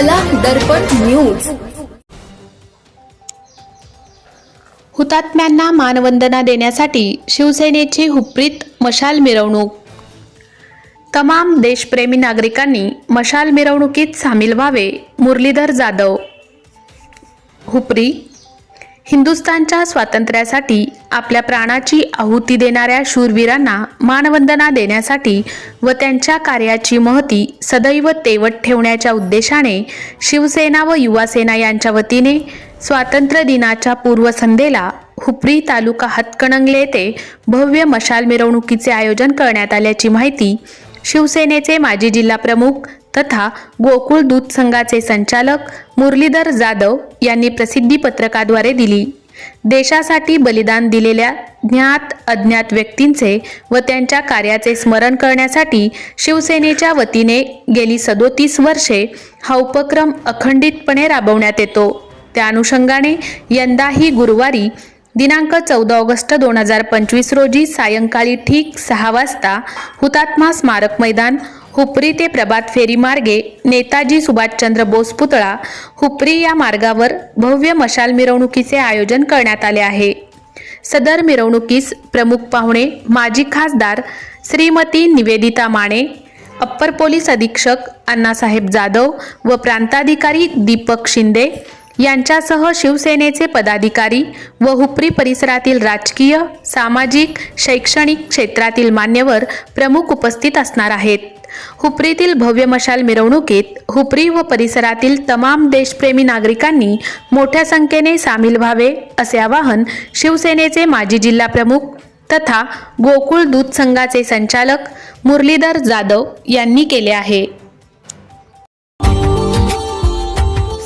कला दर्पण न्यूज हुतात्म्यांना मानवंदना देण्यासाठी शिवसेनेची हुप्रीत मशाल मिरवणूक. तमाम देशप्रेमी नागरिकांनी मशाल मिरवणुकीत सामील व्हावे मुरलीधर जाधव. हुपरी हिंदुस्थानच्या स्वातंत्र्यासाठी आपल्या प्राणाची आहुती देणाऱ्या शूरवीरांना मानवंदना देण्यासाठी व त्यांच्या कार्याची महती सदैव तेवत ठेवण्याच्या उद्देशाने शिवसेना व युवासेना यांच्या वतीने स्वातंत्र्य दिनाच्या पूर्वसंध्येला हुपरी तालुका हातकणंगले येथे भव्य मशाल मिरवणुकीचे आयोजन करण्यात आल्याची माहिती शिवसेनेचे माजी जिल्हा प्रमुख तथा गोकुळ दूध संघाचे संचालक मुरलीधर जाधव यांनी प्रसिद्धी पत्रकाद्वारे दिली. देशासाठी बलिदान दिलेल्या ज्ञात अज्ञात व्यक्तींचे व त्यांच्या कार्याचे स्मरण करण्यासाठी शिवसेनेच्या वतीने गेली सदोतीस वर्षे हा उपक्रम अखंडितपणे राबवण्यात येतो. त्या अनुषंगाने यंदाही गुरुवारी दिनांक चौदा ऑगस्ट दोन हजार पंचवीस रोजी सायंकाळी ठीक सहा वाजता हुतात्मा स्मारक मैदान हुपरी ते प्रभात फेरी मार्गे नेताजी सुभाषचंद्र बोस पुतळा हुपरी या मार्गावर भव्य मशाल मिरवणुकीचे आयोजन करण्यात आले आहे. सदर मिरवणुकीस प्रमुख पाहुणे माजी खासदार श्रीमती निवेदिता माने अप्पर पोलीस अधीक्षक अण्णासाहेब जाधव व प्रांताधिकारी दीपक शिंदे यांच्यासह शिवसेनेचे पदाधिकारी व हुपरी परिसरातील राजकीय सामाजिक शैक्षणिक क्षेत्रातील मान्यवर प्रमुख उपस्थित असणार आहेत. हुपरीतील भव्य मशाल मिरवणुकीत हुपरी व परिसरातील तमाम देशप्रेमी नागरिकांनी मोठ्या संख्येने सामील व्हावे असे आवाहन शिवसेनेचे माजी जिल्हा प्रमुख तथा गोकुळ दूध संघाचे संचालक मुरलीधर जाधव यांनी केले आहे.